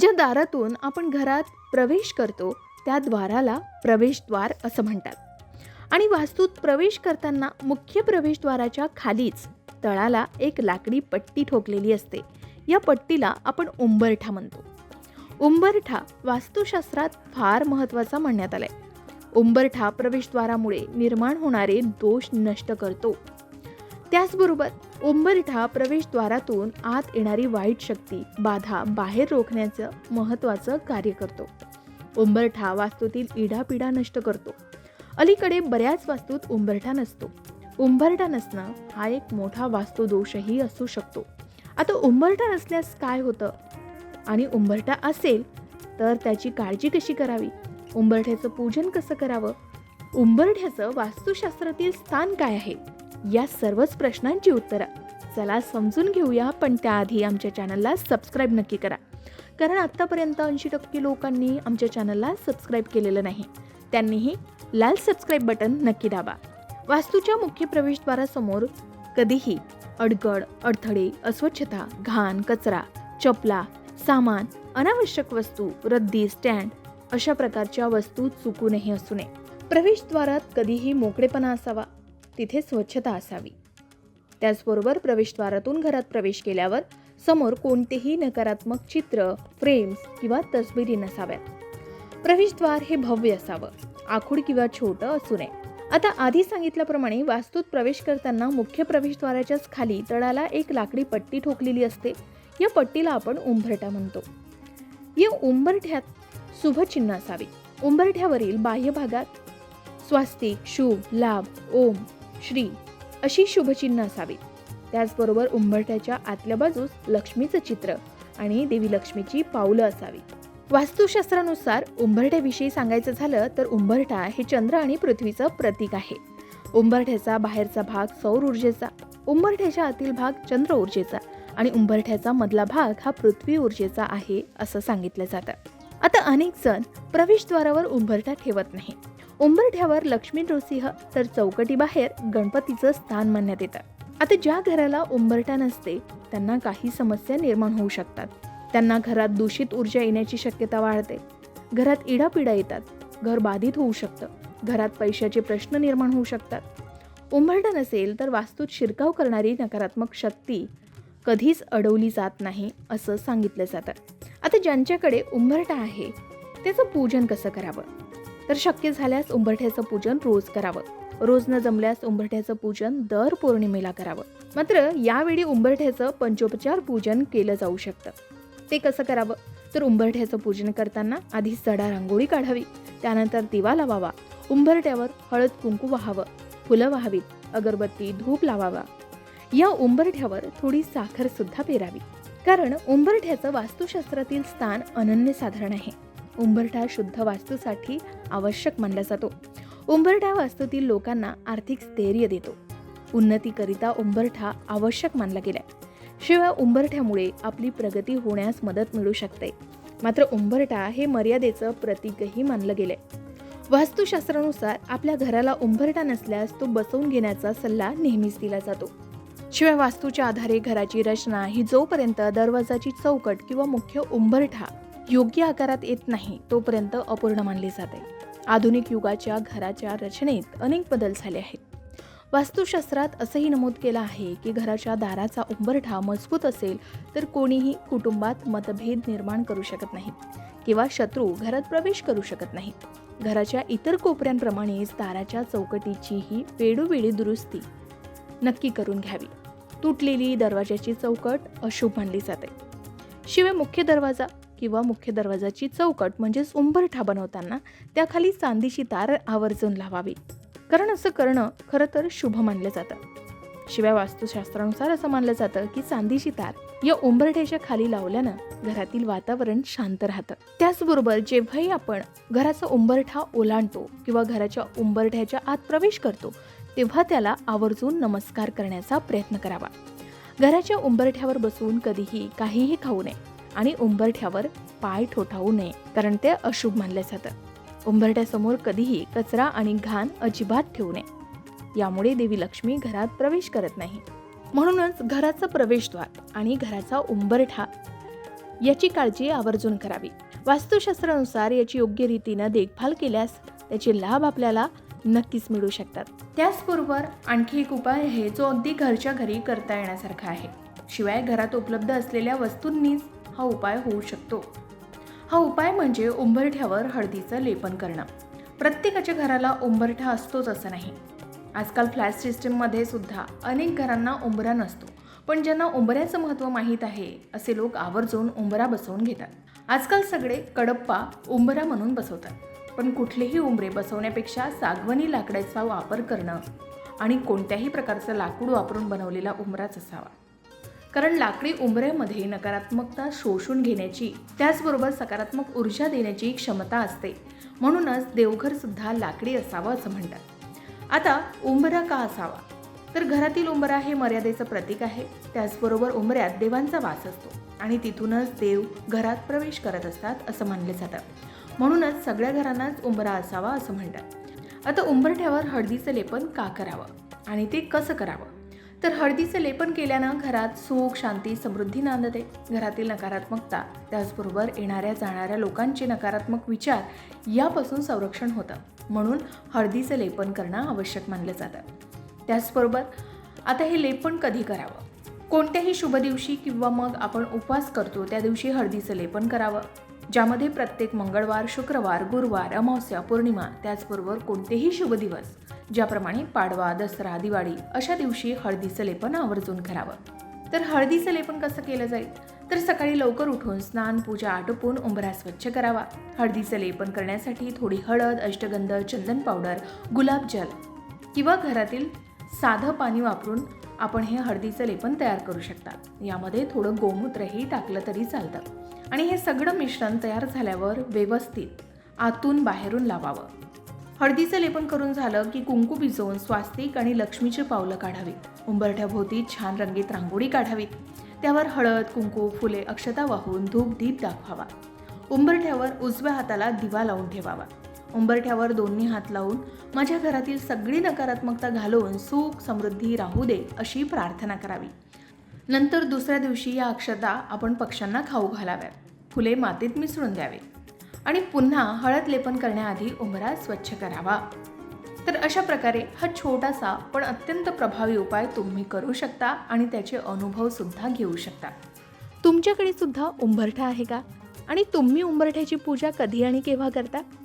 ज्या दारातून आपण घरात प्रवेश करतो त्या द्वाराला प्रवेशद्वार असं म्हणतात. आणि वास्तूत प्रवेश करताना मुख्य प्रवेशद्वाराच्या खालीच तळाला एक लाकडी पट्टी ठोकलेली असते. या पट्टीला आपण उंबरठा म्हणतो. उंबरठा वास्तुशास्त्रात फार महत्त्वाचा म्हणण्यात आलाय. उंबरठा प्रवेशद्वारामुळे निर्माण होणारे दोष नष्ट करतो. त्याचबरोबर उंबरठा प्रवेशद्वारातून आत येणारी वाईट शक्ती बाधा बाहेर रोखण्याचं महत्त्वाचं कार्य करतो. उंबरठा वास्तूतील इडापिडा नष्ट करतो. अलीकडे बऱ्याच वास्तूत उंबरठा नसतो. उंबरठा नसणं हा एक मोठा वास्तुदोषही असू शकतो. आता उंबरठा नसल्यास काय होतं? आणि उंबरठा असेल तर त्याची काळजी कशी करावी? उंबरठ्याचं पूजन कसं करावं? उंबरठ्याचं वास्तुशास्त्रातील स्थान काय आहे? या सर्वच प्रश्नांची उत्तरं. चला समजून घेऊया पण त्याआधी आमच्या चॅनलला सबस्क्राईब नक्की करा. कारण आत्तापर्यंत ऐंशी टक्के लोकांनी आमच्या चॅनलला सबस्क्राईब केलेलं नाही. त्यांनीही लाल सबस्क्राईब बटन नक्की दाबा. वास्तूच्या मुख्य प्रवेशद्वारासमोर कधीही अडगड अडथळे अस्वच्छता घाण कचरा चपला सामान अनावश्यक वस्तू रद्दी स्टँड अशा प्रकारच्या वस्तू चुकूनही असू नये. प्रवेशद्वारात कधीही मोकळेपणा असावा. तिथे स्वच्छता असावी. त्याचबरोबर प्रवेशद्वारातून घरात प्रवेश केल्यावर समोर कोणतेही नकारात्मक चित्र फ्रेम्स किंवा तसबिरी नसाव्यात. प्रवेशद्वार हे भव्य असावं आखूड किंवा छोटं असू नये. आता आधी सांगितल्याप्रमाणे वास्तूत प्रवेश करताना मुख्य प्रवेशद्वाराच्याच खाली तळाला एक लाकडी पट्टी ठोकलेली असते. या पट्टीला आपण उंबरठा म्हणतो. या उंबरठ्यात शुभचिन्ह असावे. उंबरठ्यावरील बाह्य भागात स्वास्तिक शुभ लाभ ओम श्री अशी शुभचिन्ह असावीत. त्याचबरोबर उंबरठ्याच्या आतल्या बाजूस लक्ष्मीचं चित्र आणि देवी लक्ष्मीची पावलं असावी वास्तुशास्त्रानुसार उंबरठ्याविषयी सांगायचं झालं तर उंबरठा हे चंद्र आणि पृथ्वीचं प्रतीक आहे. उंबरठ्याचा बाहेरचा भाग सौर ऊर्जेचा उंबरठ्याच्या आतील भाग चंद्र ऊर्जेचा आणि उंबरठ्याचा मधला भाग हा पृथ्वी ऊर्जेचा आहे असं सांगितलं जातं. आता अनेक जण प्रवेशद्वारावर उंबरठा ठेवत नाही. उंबरठ्यावर लक्ष्मी नृसिंह तर चौकटीबाहेर गणपतीचं स्थान मानण्यात येतं. आता ज्या घराला उंबरठा नसते त्यांना काही समस्या निर्माण होऊ शकतात. त्यांना घरात दूषित ऊर्जा येण्याची शक्यता वाढते. घरात इडापिडा येतात. घर बाधित होऊ शकतं. घरात पैशाचे प्रश्न निर्माण होऊ शकतात. उंबरठा नसेल तर वास्तूत शिरकाव करणारी नकारात्मक शक्ती कधीच अडवली जात नाही असं सांगितलं जातं. आता ज्यांच्याकडे उंबरठा आहे त्याचं पूजन कसं करावं? तर शक्य झाल्यास उंबरठ्याचं पूजन रोज करावं. रोज न जमल्यास उंबरठ्याचं पूजन दर पौर्णिमेला करावं. मात्र यावेळी उंबरठ्याचं पंचोपचार पूजन केलं जाऊ शकतं. ते कसं करावं? तर उंबरठ्याचं पूजन करताना आधी सडा रांगोळी काढावी. त्यानंतर दिवा लावावा. उंबरठ्यावर हळद कुंकू वाहावं. फुलं वाहावीत. अगरबत्ती धूप लावावा. या उंबरठ्यावर थोडी साखर सुद्धा पेरावी. कारण उंबरठ्याचं वास्तुशास्त्रातील स्थान अनन्यसाधारण आहे. उंबरठा शुद्ध वास्तूसाठी आवश्यक मानला जातो. उंबरठा वास्तूतील लोकांना आर्थिक स्थैर्य देतो. उन्नतीकरिता उंबरठा आवश्यक मानला गेलाय. शिवाय उंबरठ्यामुळे आपली प्रगती होण्यास मदत मिळू शकते. मात्र उंबरठा हे मर्यादेचं प्रतीकही मानलं गेलंय. वास्तुशास्त्रानुसार आपल्या घराला उंबरठा नसल्यास तो बसवून घेण्याचा सल्ला नेहमीच दिला जातो. शिवाय वास्तूच्या आधारे घराची रचना ही जोपर्यंत दरवाजाची चौकट किंवा मुख्य उंबरठा योग्य आकारात येत नाही तोपर्यंत अपूर्ण मानले जाते. आधुनिक युगाच्या घराच्या रचनेत अनेक बदल झाले आहेत. वास्तुशास्त्रात असंही नमूद केलं आहे की घराच्या दाराचा उंबरठा मजबूत असेल तर कोणीही कुटुंबात मतभेद निर्माण करू शकत नाही किंवा शत्रू घरात प्रवेश करू शकत नाही. घराच्या इतर कोपऱ्यांप्रमाणेच दाराच्या चौकटीचीही वेळोवेळी दुरुस्ती नक्की करून घ्यावी. तुटलेली दरवाजाची चौकट अशुभ मानली जाते. शिवाय मुख्य दरवाजा किंवा मुख्य दरवाजाची चौकट म्हणजेच उंबरठा बनवताना त्याखाली चांदीची तार आवर्जून लावावी. कारण असं करणं खरं तर शुभ मानलं जातं. शिवाय वास्तुशास्त्रानुसार असं मानलं जातं की चांदीची तार या उंबरठ्याच्या खाली लावल्यानं घरातील वातावरण शांत राहतं. त्याचबरोबर जेव्हाही आपण घराचा उंबरठा ओलांडतो किंवा घराच्या उंबरठ्याच्या आत प्रवेश करतो तेव्हा त्याला आवर्जून नमस्कार करण्याचा प्रयत्न करावा. घराच्या उंबरठ्यावर बसून कधीही काहीही खाऊ नये. आणि उंबरठ्यावर पाय ठोठावू नये कारण ते अशुभ मानले जातं. उंबरठ्यासमोर कधीही कचरा आणि घाण अजिबात ठेवू नये. यामुळे देवी लक्ष्मी घरात प्रवेश करत नाही. म्हणूनच घराचं प्रवेशद्वार आणि घराचा उंबरठा याची काळजी आवर्जून करावी. वास्तुशास्त्रानुसार याची योग्य रीतीनं देखभाल केल्यास त्याचे लाभ आपल्याला नक्कीच मिळू शकतात. त्याचबरोबर आणखी एक उपाय आहे जो अगदी घरच्या घरी करता येण्यासारखा आहे. शिवाय घरात उपलब्ध असलेल्या वस्तूंनीच हा उपाय होऊ शकतो. हा उपाय म्हणजे उंबरठ्यावर हळदीचं लेपन करणं. प्रत्येकाच्या घराला उंबरठा असतोच असं नाही. आजकाल फ्लॅट सिस्टीममध्ये सुद्धा अनेक घरांना उंबरा नसतो. पण ज्यांना उंबऱ्याचं महत्त्व माहीत आहे असे लोक आवर्जून उंबरा बसवून घेतात. आजकाल सगळे कडप्पा उंबरा म्हणून बसवतात. पण कुठलेही उंबरे बसवण्यापेक्षा सागवनी लाकडाचा वापर करणं आणि कोणत्याही प्रकारचं लाकूड वापरून बनवलेला उंबराच असावा. कारण लाकडी उंबऱ्यामध्ये नकारात्मकता शोषून घेण्याची त्याचबरोबर सकारात्मक ऊर्जा देण्याची क्षमता असते. म्हणूनच देवघर सुद्धा लाकडी असावं असं म्हणतात. आता उंबरा का असावा? तर घरातील उंबरा हे मर्यादेचं प्रतीक आहे. त्याचबरोबर उंबऱ्यात देवांचा वास असतो आणि तिथूनच देव घरात प्रवेश करत असतात असं मानले जातं. म्हणूनच सगळ्या घरांनाच उंबरा असावा असं म्हणतात. आता उंबरठ्यावर हळदीचं लेपन का करावं? आणि ते कसं करावं? तर हळदीचं लेपन केल्यानं घरात सुख शांती समृद्धी नांदते. घरातील नकारात्मकता त्याचबरोबर येणाऱ्या जाणाऱ्या लोकांचे नकारात्मक विचार यापासून संरक्षण होतं. म्हणून हळदीचं लेपन करणं आवश्यक मानलं जातं. त्याचबरोबर आता हे लेपन कधी करावं? कोणत्याही शुभ दिवशी किंवा मग आपण उपवास करतो त्या दिवशी हळदीचं लेपन करावं? ज्यामध्ये प्रत्येक मंगळवार शुक्रवार गुरुवार अमावस्या पौर्णिमा त्याचबरोबर कोणतेही शुभ दिवस ज्याप्रमाणे पाडवा दसरा दिवाळी अशा दिवशी हळदीचं लेपन आवर्जून करावं. तर हळदीचं लेपन कसं केलं जाईल? तर सकाळी लवकर उठून स्नान पूजा आटोपून उंबरा स्वच्छ करावा. हळदीचं लेपन करण्यासाठी थोडी हळद अष्टगंध चंदन पावडर गुलाबजल किंवा घरातील साधं पाणी वापरून आपण हे हळदीचं लेपन तयार करू शकता. यामध्ये थोडं गोमूत्रही टाकलं तरी चालतं. आणि हे सगळं मिश्रण तयार झाल्यावर व्यवस्थित आतून बाहेरून लावावं. हळदीचं लेपन करून झालं की कुंकू भिजवून स्वास्तिक आणि लक्ष्मीची पावलं काढावीत उंबरठ्याभोवती छान रंगीत रांगोळी काढावीत. त्यावर हळद कुंकू फुले अक्षता वाहून धूप दीप दाखवावा. उंबरठ्यावर उजव्या हाताला दिवा लावून ठेवावा. उंबरठ्यावर दोन्ही हात लावून माझ्या घरातील सगळी नकारात्मकता घालवून सुख समृद्धी राहू दे अशी प्रार्थना करावी. नंतर दुसऱ्या दिवशी या अक्षता आपण पक्ष्यांना खाऊ घालाव्यात. फुले मातीत मिसळून द्यावे. आणि पुन्हा हळद लेपन करण्याआधी उंबरा स्वच्छ करावा. तर अशा प्रकारे हा छोटासा पण अत्यंत प्रभावी उपाय तुम्ही करू शकता आणि त्याचे अनुभव सुद्धा घेऊ शकता. तुमच्याकडे सुद्धा उंबरठा आहे का? आणि तुम्ही उंबरठ्याची पूजा कधी आणि केव्हा करता?